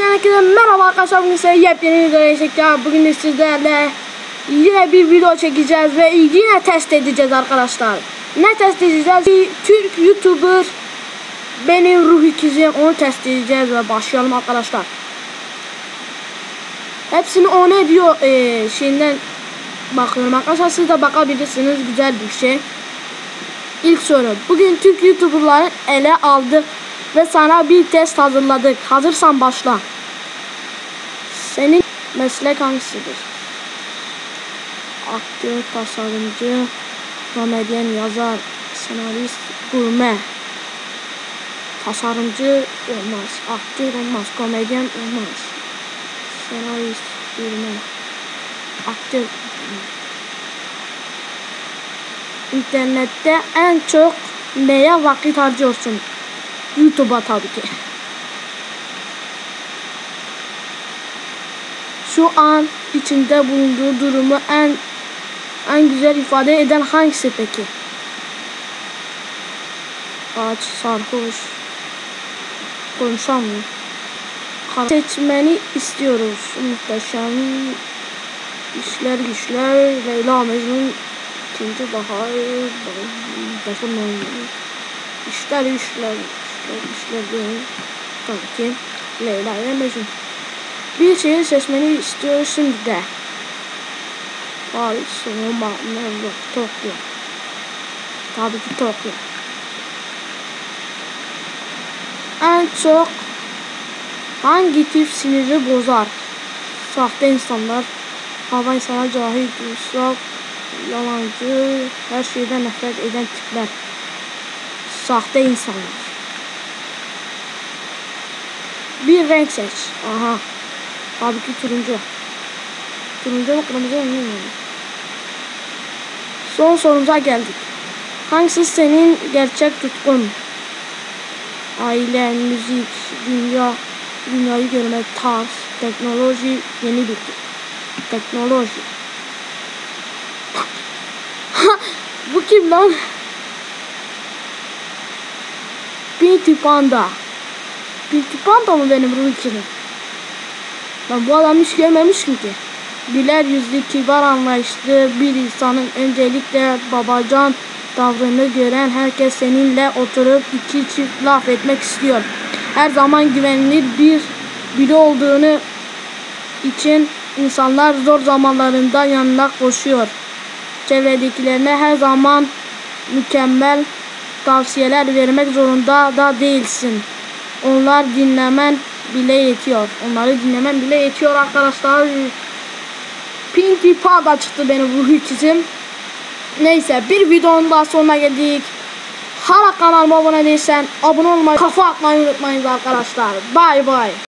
videodan herkese merhaba arkadaşlar bugün size yepyeni video çekeceğim. Bugün de sizlerle yine bir video çekeceğiz ve yine test edeceğiz arkadaşlar. Ne test edeceğiz? Bir Türk YouTuber benim ruh ikizim onu test edeceğiz ve başlayalım arkadaşlar. Hepsini o ne diyor ee, şeyinden bakıyorum arkadaşlar siz de bakabilirsiniz güzel bir şey. İlk soru. Bugün Türk YouTuber'ların ele aldık ve sana bir test hazırladık. Hazırsan başla. Senin meslek hangisidir? Aktör, tasarımcı, komedyen, yazar, senarist, gurme. Tasarımcı olmaz, aktör olmaz, komedyen olmaz. Senarist, gurme, aktör. İnternette en çok neye vakit harcıyorsun? YouTube'a tabii ki. Şu an içinde bulunduğu durumu en en güzel ifade eden hangisi peki? Aç, sarhoş, konuşamıyor. Seçmeni istiyoruz. Muhteşem işler güçler, Leyla Mecnun, ikinci bahar, Başım İşler işler, Tabii ki Leyla ile Mecnun. Bir şehir seçmeni istiyoruz şimdi de. Paris, Roma, New York, Tokyo. Tabii ki Tokyo. En çok hangi tip siniri bozar? Sahte insanlar, hava insana cahil, dursak, yalancı, her şeyden nefret eden tipler. Sahte insanlar. Bir renk seç. Aha. Tabii ki turuncu. Turuncu mu kırmızı mı bilmiyorum. Son sorumuza geldik. Hangisi senin gerçek tutkun? Aile, müzik, dünya, dünyayı görmek, tarz, teknoloji, yeni bilgi. Teknoloji. Bu kim lan? Pinky Panda. Pinky Panda mı benim ruh ikizim? Ben bu adamı hiç görmemişim ki. Güler yüzlü, kibar anlayışlı bir insanın öncelikle babacan tavrını gören herkes seninle oturup iki çift laf etmek istiyor. Her zaman güvenilir bir biri olduğunu için insanlar zor zamanlarında yanına koşuyor. Çevredekilerine her zaman mükemmel tavsiyeler vermek zorunda da değilsin. Onlar dinlemen bile yetiyor. Onları dinlemen bile yetiyor arkadaşlar. Pinky Panda çıktı benim ruh ikizim. Neyse bir videonun daha sonuna geldik. Hala kanalıma abone değilsen abone olmayı, kafa atmayı unutmayın arkadaşlar. Bay bay.